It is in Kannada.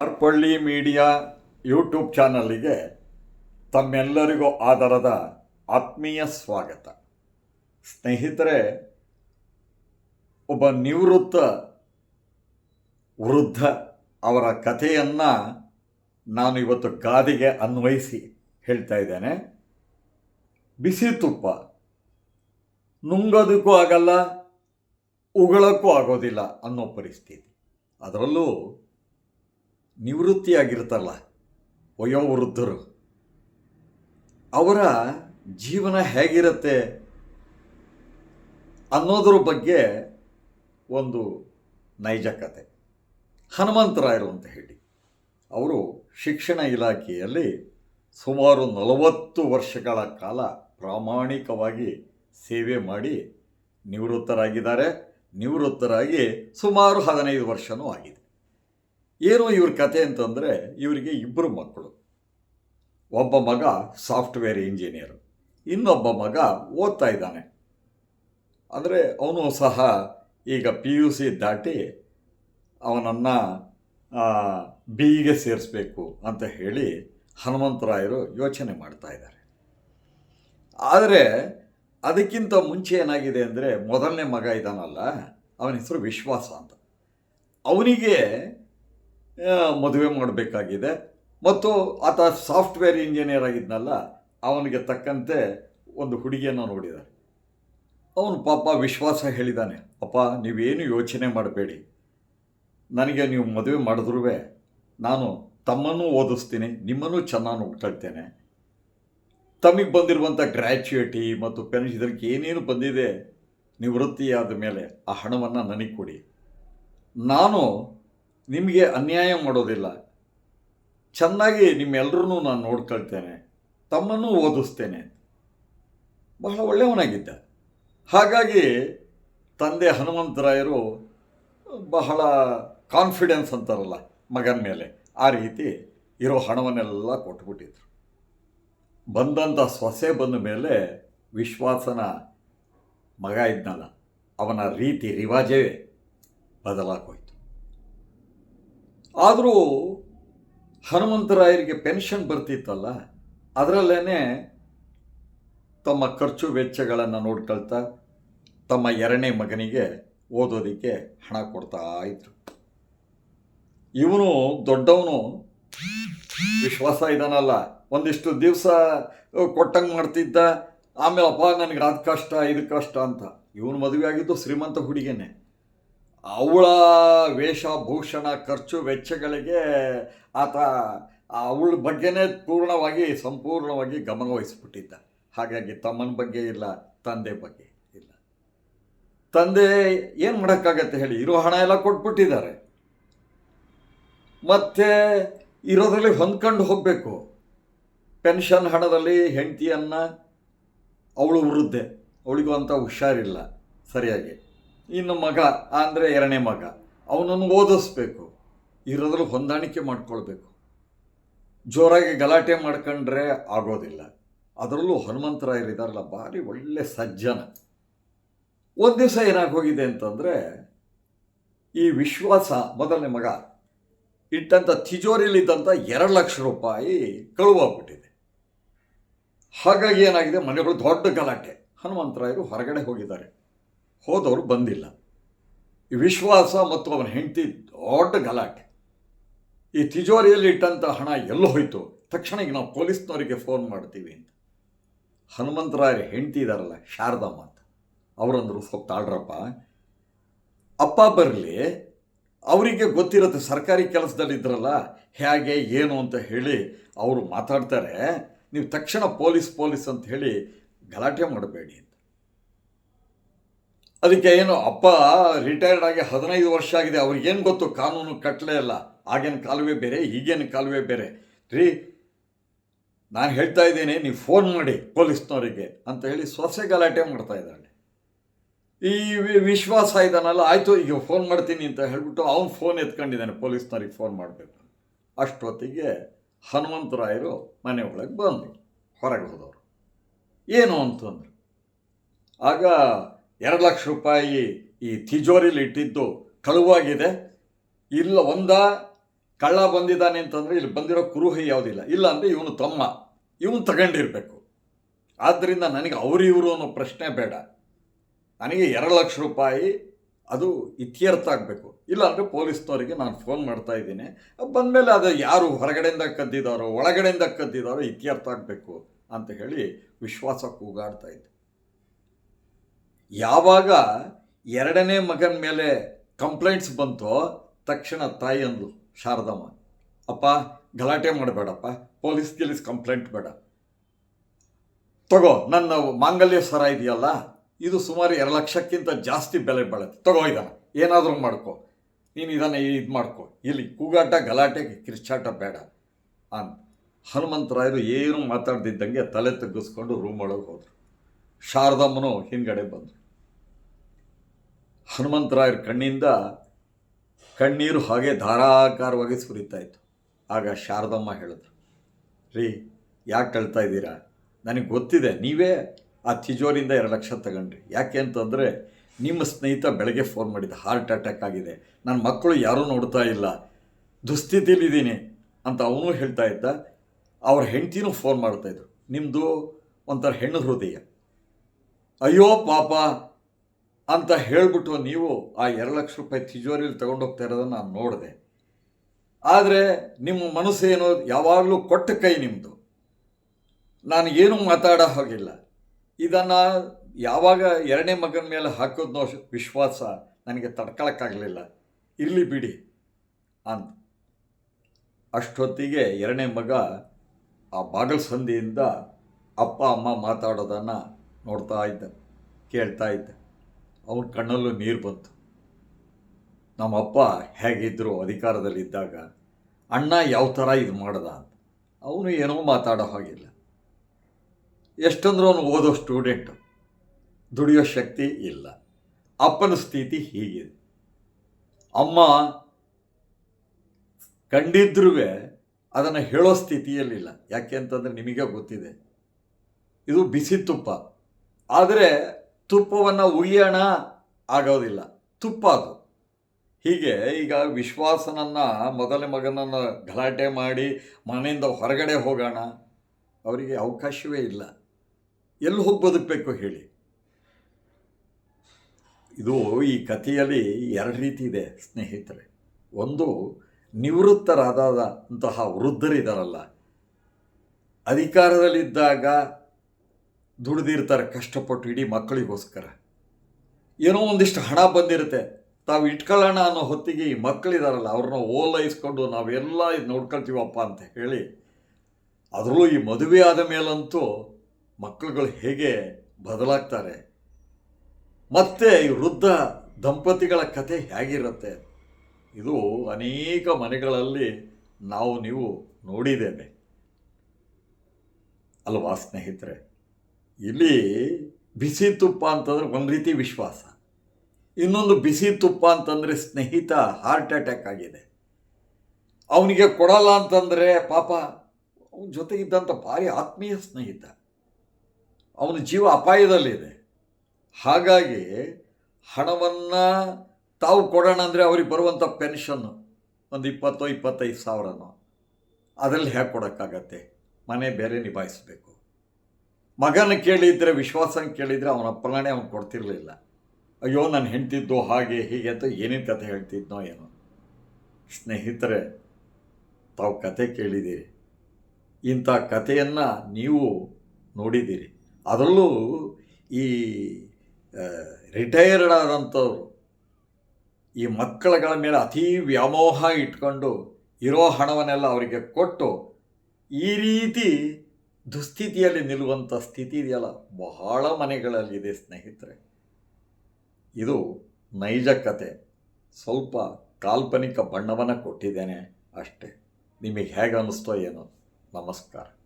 ಮಾರ್ಪಳ್ಳಿ ಮೀಡಿಯಾ ಯೂಟ್ಯೂಬ್ ಚಾನಲ್ಲಿಗೆ ತಮ್ಮೆಲ್ಲರಿಗೂ ಆದರದ ಆತ್ಮೀಯ ಸ್ವಾಗತ. ಸ್ನೇಹಿತರೆ, ಒಬ್ಬ ನಿವೃತ್ತ ವೃದ್ಧ ಅವರ ಕಥೆಯನ್ನು ನಾನು ಇವತ್ತು ಗಾದಿಗೆ ಅನ್ವಯಿಸಿ ಹೇಳ್ತಾ ಇದ್ದೇನೆ. ಬಿಸಿ ತುಪ್ಪ. ನುಂಗೋದಕ್ಕೂ ಆಗಲ್ಲ, ಉಗಳಕ್ಕೂ ಆಗೋದಿಲ್ಲ ಅನ್ನೋ ಪರಿಸ್ಥಿತಿ. ಅದರಲ್ಲೂ ನಿವೃತ್ತಿಯಾಗಿರ್ತಾರಲ್ಲ ವಯೋವೃದ್ಧರು. ಅವರ ಜೀವನ ಹೇಗಿರುತ್ತೆ ಅನ್ನೋದ್ರ ಬಗ್ಗೆ ಒಂದು ನೈಜ ಕತೆ ಹನುಮಂತರಾಯರು ಅಂತ ಹೇಳಿ. ಅವರು ಶಿಕ್ಷಣ ಇಲಾಖೆಯಲ್ಲಿ ಸುಮಾರು ನಲವತ್ತು ವರ್ಷಗಳ ಕಾಲ ಪ್ರಾಮಾಣಿಕವಾಗಿ ಸೇವೆ ಮಾಡಿ ನಿವೃತ್ತರಾಗಿದ್ದಾರೆ. ನಿವೃತ್ತರಾಗಿ ಸುಮಾರು ಹದಿನೈದು ವರ್ಷವೂ ಆಗಿದೆ. ಏನು ಇವ್ರ ಕತೆ ಅಂತಂದರೆ ಇವರಿಗೆ ಇಬ್ಬರು ಮಕ್ಕಳು ಒಬ್ಬ ಮಗ ಸಾಫ್ಟ್ವೇರ್ ಇಂಜಿನಿಯರ್, ಇನ್ನೊಬ್ಬ ಮಗ ಓದ್ತಾ ಇದ್ದಾನೆ. ಅಂದರೆ ಅವನು ಸಹ ಈಗ ಪಿ ಯು ಸಿ ದಾಟಿ ಅವನನ್ನು ಬಿಇಗೆ ಸೇರಿಸ್ಬೇಕು ಅಂತ ಹೇಳಿ ಹನುಮಂತರಾಯರು ಯೋಚನೆ ಮಾಡ್ತಾ ಇದ್ದಾರೆ. ಆದರೆ ಅದಕ್ಕಿಂತ ಮುಂಚೆ ಏನಾಗಿದೆ ಅಂದರೆ ಮೊದಲನೇ ಮಗ ಇದ್ದಾನಲ್ಲ, ಅವನ ಹೆಸರು ವಿಶ್ವಾಸ ಅಂತ. ಅವನಿಗೆ ಮದುವೆ ಮಾಡಬೇಕಾಗಿದೆ. ಮತ್ತು ಆತ ಸಾಫ್ಟ್ವೇರ್ ಇಂಜಿನಿಯರ್ ಆಗಿದ್ನಲ್ಲ, ಅವನಿಗೆ ತಕ್ಕಂತೆ ಒಂದು ಹುಡುಗಿಯನ್ನು ನೋಡಿದ್ದಾರೆ ಅವನು ಪಾಪ ವಿಶ್ವಾಸ ಹೇಳಿದ್ದಾನೆ ಅಪ್ಪ, ನೀವೇನು ಯೋಚನೆ ಮಾಡಬೇಡಿ. ನನಗೆ ನೀವು ಮದುವೆ ಮಾಡಿದ್ರೂ ನಾನು ತಮ್ಮನ್ನು ಓದಿಸ್ತೀನಿ, ನಿಮ್ಮನ್ನು ಚೆನ್ನಾಗಿ ನೋಡ್ಕೊಳ್ತೇನೆ. ತಮಗೆ ಬಂದಿರುವಂಥ ಗ್ರ್ಯಾಚುಯೇಟಿ ಮತ್ತು ಪೆನ್ಷನ್ ಇದಕ್ಕೆ ಏನೇನು ಬಂದಿದೆ, ನಿವೃತ್ತಿಯಾದ ಮೇಲೆ ಆ ಹಣವನ್ನು ನನಗೆ ಕೊಡಿ. ನಾನು ನಿಮಗೆ ಅನ್ಯಾಯ ಮಾಡೋದಿಲ್ಲ. ಚೆನ್ನಾಗಿ ನಿಮ್ಮೆಲ್ಲರೂ ನಾನು ನೋಡ್ಕೊಳ್ತೇನೆ. ತಮ್ಮನ್ನು ಓದಿಸ್ತೇನೆ. ಬಹಳ ಒಳ್ಳೆಯವನಾಗಿದ್ದ. ಹಾಗಾಗಿ ತಂದೆ ಹನುಮಂತರಾಯರು ಬಹಳ ಕಾನ್ಫಿಡೆನ್ಸ್ ಅಂತಾರಲ್ಲ ಮಗನ ಮೇಲೆ. ಆ ರೀತಿ ಇರೋ ಹಣವನ್ನೆಲ್ಲ ಕೊಟ್ಬಿಟ್ಟಿದ್ರು. ಬಂದಂಥ ಸೊಸೆ ಬಂದ ಮೇಲೆ ವಿಶ್ವಾಸನ ಮಗ ಇದ್ನಲ್ಲ. ಅವನ ರೀತಿ ರಿವಾಜೇ ಬದಲಾಗೋಯ್ತು. ಆದರೂ ಹನುಮಂತರಾಯರಿಗೆ ಪೆನ್ಷನ್ ಬರ್ತಿತ್ತಲ್ಲ ಅದರಲ್ಲೇ ತಮ್ಮ ಖರ್ಚು ವೆಚ್ಚಗಳನ್ನು ನೋಡ್ಕೊಳ್ತಾ ತಮ್ಮ ಎರಡನೇ ಮಗನಿಗೆ ಓದೋದಕ್ಕೆ ಹಣ ಕೊಡ್ತಾ ಇದ್ರು. ಇವನು ದೊಡ್ಡವನು, ವಿಶ್ವಾಸ ಇದ್ದಾನಲ್ಲ ಒಂದಿಷ್ಟು ದಿವಸ ಕೊಟ್ಟಂಗೆ ಮಾಡ್ತಿದ್ದ ಆಮೇಲೆ ಅಪ್ಪ ನನಗೆ ಅದು ಕಷ್ಟ, ಇದು ಕಷ್ಟ ಅಂತ. ಇವನು ಮದುವೆ ಆಗಿದ್ದು ಶ್ರೀಮಂತ ಹುಡುಗಿನೇ. ಅವಳ ವೇಷಭೂಷಣ ಖರ್ಚು ವೆಚ್ಚಗಳಿಗೆ ಆತ, ಅವಳ ಬಗ್ಗೆನೇ ಪೂರ್ಣವಾಗಿ, ಸಂಪೂರ್ಣವಾಗಿ ಗಮನ ವಹಿಸ್ಬಿಟ್ಟಿದ್ದ. ಹಾಗಾಗಿ ತಮ್ಮನ ಬಗ್ಗೆ ಇಲ್ಲ, ತಂದೆ ಬಗ್ಗೆ ಇಲ್ಲ. ತಂದೆ ಏನು ಮಾಡೋಕ್ಕಾಗತ್ತೆ ಹೇಳಿ, ಇರೋ ಹಣ ಎಲ್ಲ ಕೊಟ್ಬಿಟ್ಟಿದ್ದಾರೆ. ಮತ್ತೆ ಇರೋದರಲ್ಲಿ ಹೊಂದ್ಕೊಂಡು ಹೋಗಬೇಕು. ಪೆನ್ಷನ್ ಹಣದಲ್ಲಿ ಹೆಂಡತಿಯನ್ನು ಅವಳು ವೃದ್ಧೆ. ಅವಳಿಗೂ ಅಂತ ಹುಷಾರಿಲ್ಲ ಸರಿಯಾಗಿ. ಇನ್ನು ಮಗ ಅಂದರೆ ಎರಡನೇ ಮಗ, ಅವನನ್ನು ಓದಿಸ್ಬೇಕು. ಇರೋದ್ರಲ್ಲಿ ಹೊಂದಾಣಿಕೆ ಮಾಡ್ಕೊಳ್ಬೇಕು. ಜೋರಾಗಿ ಗಲಾಟೆ ಮಾಡ್ಕೊಂಡ್ರೆ ಆಗೋದಿಲ್ಲ. ಅದರಲ್ಲೂ ಹನುಮಂತರಾಯರಿದಾರಲ್ಲ ಭಾರಿ ಒಳ್ಳೆ ಸಜ್ಜನ. ಒಂದು ದಿವಸ ಏನಾಗಿ ಹೋಗಿದೆ ಅಂತಂದರೆ, ಈ ವಿಶ್ವಾಸ, ಮೊದಲನೇ ಮಗ ಇಟ್ಟಂಥ ತಿಜೋರಿಲಿದ್ದಂಥ ಎರಡು ಲಕ್ಷ ರೂಪಾಯಿ ಕಳುವಾಗ್ಬಿಟ್ಟಿದೆ. ಹಾಗಾಗಿ ಏನಾಗಿದೆ ಮನೆಗಳು ದೊಡ್ಡ ಗಲಾಟೆ. ಹನುಮಂತರಾಯರು ಹೊರಗಡೆ ಹೋಗಿದ್ದಾರೆ. ಹೋದವರು ಬಂದಿಲ್ಲ. ಈ ವಿಶ್ವಾಸ ಮತ್ತು ಅವನ ಹೆಂಡತಿ ದೊಡ್ಡ ಗಲಾಟೆ. ಈ ತಿಜೋರಿಯಲ್ಲಿ ಇಟ್ಟಂಥ ಹಣ ಎಲ್ಲೋ ಹೋಯಿತು. ತಕ್ಷಣ ಈಗ ನಾವು ಪೊಲೀಸ್ನವರಿಗೆ ಫೋನ್ ಮಾಡ್ತೀವಿ ಅಂತ. ಹನುಮಂತರಾಯರ ಹೆಂಡತಿ ಇದಾರಲ್ಲ, ಶಾರದಮ್ಮ ಅಂತ. ಅವರಂದರು ಸ್ವಲ್ಪ ತಾಳ್ರಪ್ಪ. ಅಪ್ಪ ಬರಲಿ. ಅವರಿಗೆ ಗೊತ್ತಿರುತ್ತೆ, ಸರ್ಕಾರಿ ಕೆಲಸದಲ್ಲಿದ್ದರಲ್ಲ ಹೇಗೆ, ಏನು ಅಂತ ಹೇಳಿ ಅವರು ಮಾತಾಡ್ತಾರೆ. ನೀವು ತಕ್ಷಣ ಪೊಲೀಸ್ ಪೊಲೀಸ್ ಅಂತ ಹೇಳಿ ಗಲಾಟೆ ಮಾಡಬೇಡಿ ಅದಕ್ಕೆ ಏನು ಅಪ್ಪ ರಿಟೈರ್ಡ್ ಆಗಿ ಹದಿನೈದು ವರ್ಷ ಆಗಿದೆ, ಅವ್ರಿಗೇನು ಗೊತ್ತು? ಕಾನೂನು ಕಟ್ಟಲೇ ಇಲ್ಲ. ಆಗಿನ ಕಾಲುವೆ ಬೇರೆ, ಈಗೇನು ಕಾಲುವೆ ಬೇರೆ. ರೀ, ನಾನು ಹೇಳ್ತಾ ಇದ್ದೀನಿ, ನೀವು ಫೋನ್ ಮಾಡಿ ಪೊಲೀಸ್ನವರಿಗೆ ಅಂತ ಹೇಳಿ ಸೊಸೆ ಗಲಾಟೆ ಮಾಡ್ತಾ ಇದ್ದಾಳೆ. ಈ ವಿಶ್ವಾಸ ಇದ್ದಾನಲ್ಲ ಆಯಿತು, ಈಗ ಫೋನ್ ಮಾಡ್ತೀನಿ ಅಂತ ಹೇಳಿಬಿಟ್ಟು ಅವನು ಫೋನ್ ಎತ್ಕೊಂಡಿದ್ದಾನೆ, ಪೊಲೀಸ್ನವ್ರಿಗೆ ಫೋನ್ ಮಾಡಬೇಕು ಅಷ್ಟೊತ್ತಿಗೆ ಹನುಮಂತರಾಯರು ಮನೆ ಒಳಗೆ ಬಂದರು, ಹೊರಗೆ ಹೋದವರು. ಏನು ಅಂತಂದರು. ಆಗ ಎರಡು ಲಕ್ಷ ರೂಪಾಯಿ ಈ ತಿಜೋರಿಲಿ ಇಟ್ಟಿದ್ದು ಕಳುವಾಗಿದೆ. ಇಲ್ಲ, ಒಂದ ಕಳ್ಳ ಬಂದಿದ್ದಾನೆ ಅಂತಂದರೆ ಇಲ್ಲಿ ಬಂದಿರೋ ಕುರುಹಿ ಯಾವುದಿಲ್ಲ. ಇಲ್ಲ ಅಂದರೆ ಇವನು ತಮ್ಮ. ಇವನು ತಗೊಂಡಿರಬೇಕು. ಆದ್ದರಿಂದ ನನಗೆ ಅವರಿವರು ಅನ್ನೋ ಪ್ರಶ್ನೆ ಬೇಡ. ನನಗೆ ಎರಡು ಲಕ್ಷ ರೂಪಾಯಿ ಅದು ಇತ್ಯರ್ಥ ಆಗಬೇಕು. ಇಲ್ಲಾಂದರೆ ಪೊಲೀಸ್ನವರಿಗೆ ನಾನು ಫೋನ್ ಮಾಡ್ತಾ ಇದ್ದೀನಿ. ಬಂದಮೇಲೆ ಅದು ಯಾರು ಹೊರಗಡೆಯಿಂದ ಕದ್ದಿದ್ದಾರೋ, ಒಳಗಡೆಯಿಂದ ಕದ್ದಿದ್ದಾರೋ ಇತ್ಯರ್ಥ ಆಗಬೇಕು ಅಂತ ಹೇಳಿ ವಿಶ್ವಾಸ ಕೂಗಾಡ್ತಾ ಇದ್ದೆ. ಯಾವಾಗ ಎರಡನೇ ಮಗನ ಮೇಲೆ ಕಂಪ್ಲೇಂಟ್ಸ್ ಬಂತೋ ತಕ್ಷಣ ತಾಯಿ ಅಂದ್ಲು, ಶಾರದಮ್ಮ, ಅಪ್ಪ, ಗಲಾಟೆ ಮಾಡಬೇಡಪ್ಪ ಪೊಲೀಸ್ ಗಿಲೀಸ್ ಕಂಪ್ಲೇಂಟ್ ಬೇಡ. ತಗೋ, ನನ್ನ ಮಾಂಗಲ್ಯ ಸರ ಇದೆಯಲ್ಲ, ಇದು ಸುಮಾರು ಎರಡು ಲಕ್ಷಕ್ಕಿಂತ ಜಾಸ್ತಿ ಬೆಲೆ ಬಾಳುತ್ತೆ. ತಗೋ ಇದನ್ನು, ಏನಾದರೂ ಮಾಡ್ಕೋ. ನೀನು ಇದನ್ನು ಇದು ಮಾಡ್ಕೊ. ಇಲ್ಲಿ ಕೂಗಾಟ, ಗಲಾಟೆ, ಕಿರ್ಚಾಟ ಬೇಡ. ಅಂತ ಹನುಮಂತರಾಯರು ಏನು ಮಾತಾಡ್ದಿದ್ದಂಗೆ ತಲೆ ತಗ್ಗಿಸ್ಕೊಂಡು ರೂಮ್ ಒಳಗೆ ಹೋದರು. ಶಾರದಮ್ಮನು ಹಿಂದ್ಗಡೆ ಬಂದರು. ಹನುಮಂತರಾಯರ ಕಣ್ಣಿಂದ ಕಣ್ಣೀರು ಹಾಗೆ ಧಾರಾಕಾರವಾಗಿ ಸುರಿತಾ ಇತ್ತು ಆಗ ಶಾರದಮ್ಮ ಹೇಳಿದ್ರು, ರೀ, ಯಾಕೆ ಕಳ್ತಾ ಇದ್ದೀರಾ? ನನಗೆ ಗೊತ್ತಿದೆ, ನೀವೇ ಆ ತಿಜೋರಿಂದ ಎರಡು ಲಕ್ಷ ತಗೊಂಡ್ರಿ. ಯಾಕೆ ಅಂತಂದರೆ ನಿಮ್ಮ ಸ್ನೇಹಿತ ಬೆಳಗ್ಗೆ ಫೋನ್ ಮಾಡಿದ್ದ, ಹಾರ್ಟ್ ಅಟ್ಯಾಕ್ ಆಗಿದೆ. ನನ್ನ ಮಕ್ಕಳು ಯಾರೂ ನೋಡ್ತಾ ಇಲ್ಲ. ದುಸ್ಥಿತಿಲಿದ್ದೀನಿ ಅಂತ ಅವನು ಹೇಳ್ತಾ ಇದ್ದ. ಅವ್ರ ಹೆಂಡ್ತಿನೂ ಫೋನ್ ಮಾಡ್ತಾಯಿದ್ರು ನಿಮ್ಮದು ಒಂಥರ ಹೆಣ್ಣು ಹೃದಯ. ಅಯ್ಯೋ ಪಾಪ ಅಂತ ಹೇಳಿಬಿಟ್ಟು ನೀವು ಆ ಎರಡು ಲಕ್ಷ ರೂಪಾಯಿ ತಿಜೋರಿಯಲ್ಲಿ ತಗೊಂಡೋಗ್ತಾ ಇರೋದನ್ನು ನಾನು ನೋಡಿದೆ. ಆದರೆ ನಿಮ್ಮ ಮನಸ್ಸು ಏನೋ ಯಾವಾಗಲೂ ಕೊಟ್ಟ ಕೈ ನಿಮ್ಮದು ನಾನು ಏನೂ ಮಾತಾಡೋ ಹಾಗಿಲ್ಲ. ಇದನ್ನು ಯಾವಾಗ ಎರಡನೇ ಮಗನ ಮೇಲೆ ಹಾಕೋದನ್ನೋ ವಿಶ್ವಾಸ ನನಗೆ ತಡ್ಕೊಳಕ್ಕಾಗಲಿಲ್ಲ. ಇರಲಿ ಬಿಡಿ ಅಂತ ಅಷ್ಟೊತ್ತಿಗೆ ಎರಡನೇ ಮಗ ಆ ಬಾಗಲ್ ಸಂಧಿಯಿಂದ ಅಪ್ಪ ಅಮ್ಮ ಮಾತಾಡೋದನ್ನು ನೋಡ್ತಾ ಇದ್ದ, ಕೇಳ್ತಾ ಇದ್ದ. ಅವನ ಕಣ್ಣಲ್ಲೂ ನೀರು ಬಂತು. ನಮ್ಮಪ್ಪ ಹೇಗಿದ್ದರು ಅಧಿಕಾರದಲ್ಲಿದ್ದಾಗ ಅಣ್ಣ ಯಾವ ಥರ ಇದು ಮಾಡ್ದ ಅಂತ. ಅವನು ಏನೋ ಮಾತಾಡೋ ಹಾಗಿಲ್ಲ. ಎಷ್ಟಂದ್ರೂ ಅವನು ಓದೋ ಸ್ಟೂಡೆಂಟು. ದುಡಿಯೋ ಶಕ್ತಿ ಇಲ್ಲ. ಅಪ್ಪನ ಸ್ಥಿತಿ ಹೀಗಿದೆ. ಅಮ್ಮ ಕಂಡಿದ್ರೂ ಅದನ್ನು ಹೇಳೋ ಸ್ಥಿತಿಯಲ್ಲಿಲ್ಲ. ಯಾಕೆ ಅಂತಂದರೆ ನಿಮಗೆ ಗೊತ್ತಿದೆ. ಇದು ಬಿಸಿ ತುಪ್ಪ. ಆದರೆ ತುಪ್ಪವನ್ನು ಉಯ್ಯೋಣ ಆಗೋದಿಲ್ಲ. ತುಪ್ಪ ಅದು ಹೀಗೆ ಈಗ ವಿಶ್ವಾಸನನ್ನು ಮೊದಲ ಮಗನನ್ನು ಗಲಾಟೆ ಮಾಡಿ ಮನೆಯಿಂದ ಹೊರಗಡೆ ಹೋಗೋಣ, ಅವರಿಗೆ ಅವಕಾಶವೇ ಇಲ್ಲ. ಎಲ್ಲಿ ಹೋಗಿ ಬದುಕಬೇಕು ಹೇಳಿ? ಇದು ಈ ಕಥೆಯಲ್ಲಿ ಎರಡು ರೀತಿ ಇದೆ, ಸ್ನೇಹಿತರೆ. ಒಂದು ನಿವೃತ್ತರಾದಂತಹ ವೃದ್ಧರಿದ್ದಾರಲ್ಲ ಅಧಿಕಾರದಲ್ಲಿದ್ದಾಗ ದುಡಿದಿರ್ತಾರೆ, ಕಷ್ಟಪಟ್ಟು ಇಡೀ ಮಕ್ಕಳಿಗೋಸ್ಕರ. ಏನೋ ಒಂದಿಷ್ಟು ಹಣ ಬಂದಿರುತ್ತೆ. ತಾವು ಇಟ್ಕೊಳ್ಳೋಣ ಅನ್ನೋ ಹೊತ್ತಿಗೆ ಈ ಮಕ್ಕಳಿದಾರಲ್ಲ, ಅವ್ರನ್ನ ಓಲೈಸ್ಕೊಂಡು ನಾವೆಲ್ಲ ಇದು ನೋಡ್ಕೊಳ್ತೀವಪ್ಪ ಅಂತ ಹೇಳಿ, ಅದರಲ್ಲೂ ಈ ಮದುವೆ ಆದ ಮೇಲಂತೂ ಮಕ್ಕಳುಗಳು ಹೇಗೆ ಬದಲಾಗ್ತಾರೆ. ಮತ್ತೆ ಈ ವೃದ್ಧ ದಂಪತಿಗಳ ಕಥೆ ಹೇಗಿರುತ್ತೆ? ಇದು ಅನೇಕ ಮನೆಗಳಲ್ಲಿ ನಾವು ನೀವು ನೋಡಿದ್ದೇವೆ. ಅಲ್ವಾ ಸ್ನೇಹಿತರೆ? ಇಲ್ಲಿ ಬಿಸಿ ತುಪ್ಪ ಅಂತಂದ್ರೆ ಒಂದು ರೀತಿ ವಿಶ್ವಾಸ. ಇನ್ನೊಂದು ಬಿಸಿ ತುಪ್ಪ ಅಂತಂದರೆ ಸ್ನೇಹಿತ ಹಾರ್ಟ್ ಅಟ್ಯಾಕ್ ಆಗಿದೆ. ಅವನಿಗೆ ಕೊಡಲ್ಲ ಅಂತಂದರೆ ಪಾಪ, ಅವನ ಜೊತೆಗಿದ್ದಂಥ ಭಾರಿ ಆತ್ಮೀಯ ಸ್ನೇಹಿತ. ಅವನ ಜೀವ ಅಪಾಯದಲ್ಲಿದೆ. ಹಾಗಾಗಿ ಹಣವನ್ನು ತಾವು ಕೊಡೋಣ ಅಂದರೆ ಅವ್ರಿಗೆ ಬರುವಂಥ ಪೆನ್ಷನ್ನು ಒಂದು ಇಪ್ಪತ್ತೋ ಇಪ್ಪತ್ತೈದು ಸಾವಿರನೋ. ಅದರಲ್ಲಿ ಹೇಗೆ ಕೊಡೋಕ್ಕಾಗತ್ತೆ? ಮನೆ ಬೇರೆ ನಿಭಾಯಿಸಬೇಕು. ಮಗನ ಕೇಳಿದರೆ, ವಿಶ್ವಾಸನ ಕೇಳಿದರೆ ಅವನ ಅಪ್ಪನೇ ಅವನು ಕೊಡ್ತಿರ್ಲಿಲ್ಲ. ಅಯ್ಯೋ, ನಾನು ಹೆಂಡ್ತಿದ್ದು ಹಾಗೆ ಹೀಗೆ ಅಂತ ಏನೇನು ಕಥೆ ಹೇಳ್ತಿದ್ನೋ ಏನೋ. ಸ್ನೇಹಿತರೆ, ತಾವು ಕತೆ ಕೇಳಿದ್ದೀರಿ ಇಂಥ ಕಥೆಯನ್ನು ನೀವು ನೋಡಿದ್ದೀರಿ ಅದರಲ್ಲೂ ಈ ರಿಟೈರ್ಡ್ ಆದಂಥವ್ರು, ಈ ಮಕ್ಕಳುಗಳ ಮೇಲೆ ಅತೀ ವ್ಯಾಮೋಹ ಇಟ್ಕೊಂಡು ಇರೋ ಹಣವನ್ನೆಲ್ಲ ಅವರಿಗೆ ಕೊಟ್ಟು ಈ ರೀತಿ ದುಸ್ಥಿತಿಯಲ್ಲಿ ನಿಲ್ಲುವಂಥ ಸ್ಥಿತಿ ಇದೆಯಲ್ಲ? ಬಹಳ ಮನೆಗಳಲ್ಲಿದೆ ಸ್ನೇಹಿತರೆ. ಇದು ನೈಜ ಕತೆ. ಸ್ವಲ್ಪ ಕಾಲ್ಪನಿಕ ಬಣ್ಣವನ್ನು ಕೊಟ್ಟಿದ್ದೇನೆ ಅಷ್ಟೇ. ನಿಮಗೆ ಹೇಗೆ ಅನ್ನಿಸ್ತೋ ಏನೋ. ನಮಸ್ಕಾರ.